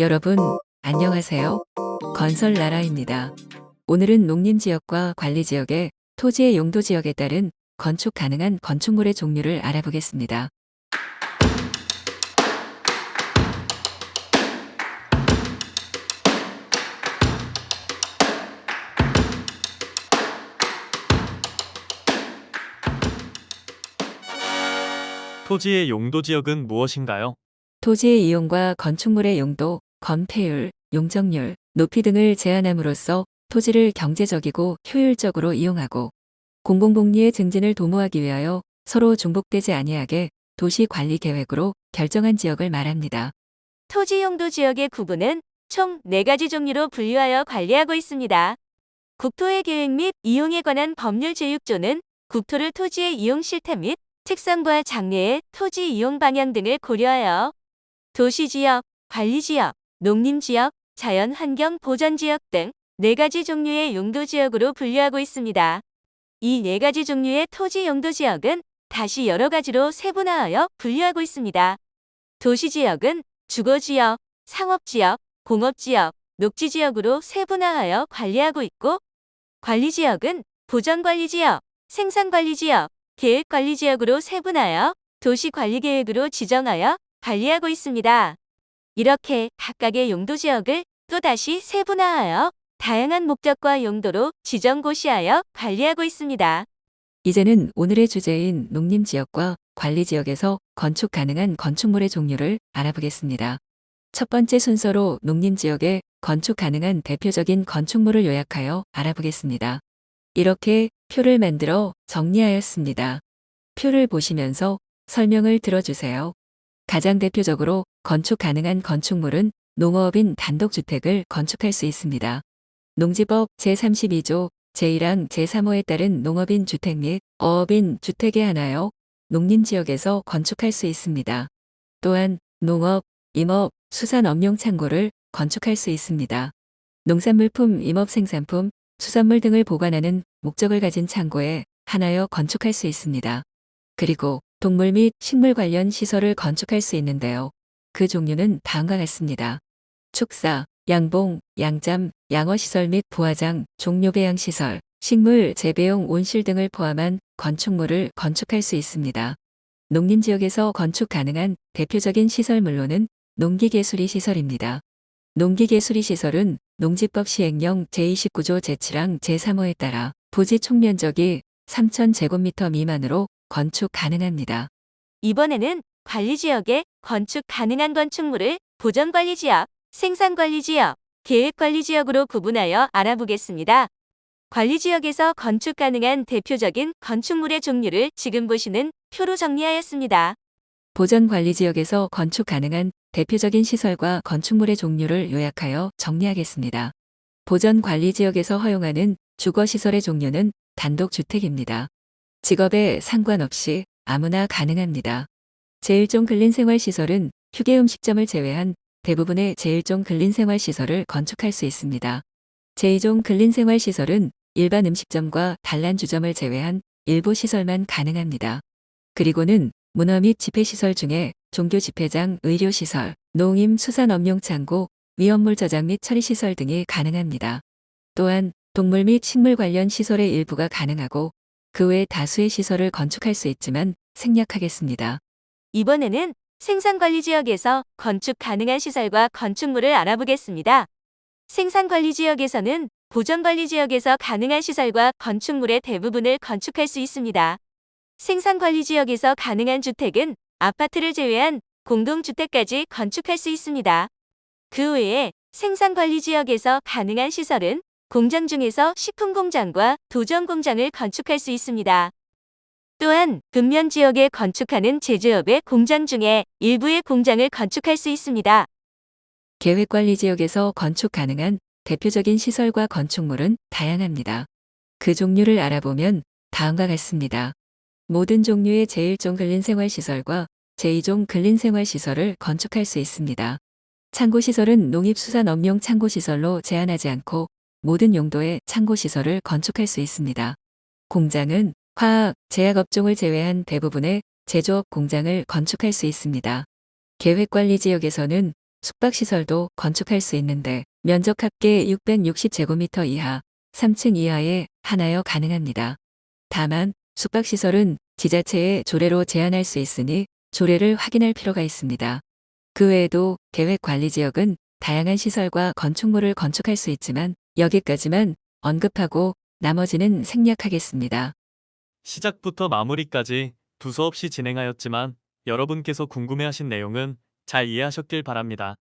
여러분, 안녕하세요. 건설 나라입니다. 오늘은 농림 지역과 관리 지역의 토지의 용도 지역에 따른 건축 가능한 건축물의 종류를 알아보겠습니다. 토지의 용도 지역은 무엇인가요? 토지의 이용과 건축물의 용도, 건폐율, 용적률, 높이 등을 제한함으로써 토지를 경제적이고 효율적으로 이용하고 공공복리의 증진을 도모하기 위하여 서로 중복되지 아니하게 도시 관리 계획으로 결정한 지역을 말합니다. 토지 용도 지역의 구분은 총 4가지 종류로 분류하여 관리하고 있습니다. 국토의 계획 및 이용에 관한 법률 제6조는 국토를 토지의 이용 실태 및 특성과 장래의 토지 이용 방향 등을 고려하여 도시지역, 관리지역, 농림지역, 자연환경 보전지역 등 4가지 종류의 용도지역으로 분류하고 있습니다. 이 4가지 종류의 토지 용도지역은 다시 여러 가지로 세분화하여 분류하고 있습니다. 도시지역은 주거지역, 상업지역, 공업지역, 녹지지역으로 세분화하여 관리하고 있고 관리지역은 보전관리지역, 생산관리지역, 계획관리지역으로 세분하여 도시관리계획으로 지정하여 관리하고 있습니다. 이렇게 각각의 용도 지역을 또다시 세분화하여 다양한 목적과 용도로 지정고시하여 관리하고 있습니다. 이제는 오늘의 주제인 농림지역과 관리지역에서 건축 가능한 건축물의 종류를 알아보겠습니다. 첫 번째 순서로 농림지역에 건축 가능한 대표적인 건축물을 요약하여 알아보겠습니다. 이렇게 표를 만들어 정리하였습니다. 표를 보시면서 설명을 들어주세요. 가장 대표적으로 건축 가능한 건축물은 농어업인 단독주택을 건축할 수 있습니다. 농지법 제32조 제1항 제3호에 따른 농업인 주택 및 어업인 주택에 한하여 농림지역에서 건축할 수 있습니다. 또한 농업, 임업, 수산 업용 창고를 건축할 수 있습니다. 농산물품, 임업 생산품, 수산물 등을 보관하는 목적을 가진 창고에 한하여 건축할 수 있습니다. 그리고 동물 및 식물 관련 시설을 건축할 수 있는데요. 그 종류는 다음과 같습니다. 축사, 양봉, 양잠, 양어시설 및 부화장, 종료배양시설, 식물 재배용 온실 등을 포함한 건축물을 건축할 수 있습니다. 농림지역에서 건축 가능한 대표적인 시설물로는 농기계수리 시설입니다. 농기계수리 시설은 농지법 시행령 제29조 제7항 제3호에 따라 부지 총면적이 3,000제곱미터 미만으로 건축 가능합니다. 이번에는 관리지역에 건축 가능한 건축물을 보전관리지역, 생산관리지역, 계획관리지역으로 구분하여 알아보겠습니다. 관리지역에서 건축 가능한 대표적인 건축물의 종류를 지금 보시는 표로 정리하였습니다. 보전관리지역에서 건축 가능한 대표적인 시설과 건축물의 종류를 요약하여 정리하겠습니다. 보전관리지역에서 허용하는 주거시설의 종류는 단독주택입니다. 직업에 상관없이 아무나 가능합니다. 제1종 근린생활시설은 휴게 음식점을 제외한 대부분의 제1종 근린생활시설을 건축할 수 있습니다. 제2종 근린생활시설은 일반 음식점과 단란주점을 제외한 일부 시설만 가능합니다. 그리고는 문화 및 집회시설 중에 종교 집회장, 의료시설, 농임 수산업용창고, 위험물 저장 및 처리시설 등이 가능합니다. 또한 동물 및 식물 관련 시설의 일부가 가능하고 그 외 다수의 시설을 건축할 수 있지만 생략하겠습니다. 이번에는 생산관리지역에서 건축 가능한 시설과 건축물을 알아보겠습니다. 생산관리지역에서는 보전관리지역에서 가능한 시설과 건축물의 대부분을 건축할 수 있습니다. 생산관리지역에서 가능한 주택은 아파트를 제외한 공동주택까지 건축할 수 있습니다. 그 외에 생산관리지역에서 가능한 시설은 공장 중에서 식품공장과 도전공장을 건축할 수 있습니다. 또한 근면 지역에 건축하는 제조업의 공장 중에 일부의 공장을 건축할 수 있습니다. 계획관리지역에서 건축 가능한 대표적인 시설과 건축물은 다양합니다. 그 종류를 알아보면 다음과 같습니다. 모든 종류의 제1종 근린생활시설과 제2종 근린생활시설을 건축할 수 있습니다. 창고시설은 농입수산업용 창고시설로 제한하지 않고 모든 용도의 창고시설을 건축할 수 있습니다. 공장은 화학, 제약업종을 제외한 대부분의 제조업 공장을 건축할 수 있습니다. 계획관리지역에서는 숙박시설도 건축할 수 있는데 면적 합계 660제곱미터 이하, 3층 이하에 하나여 가능합니다. 다만 숙박시설은 지자체의 조례로 제한할 수 있으니 조례를 확인할 필요가 있습니다. 그 외에도 계획관리지역은 다양한 시설과 건축물을 건축할 수 있지만 여기까지만 언급하고 나머지는 생략하겠습니다. 시작부터 마무리까지 두서없이 진행하였지만 여러분께서 궁금해하신 내용은 잘 이해하셨길 바랍니다.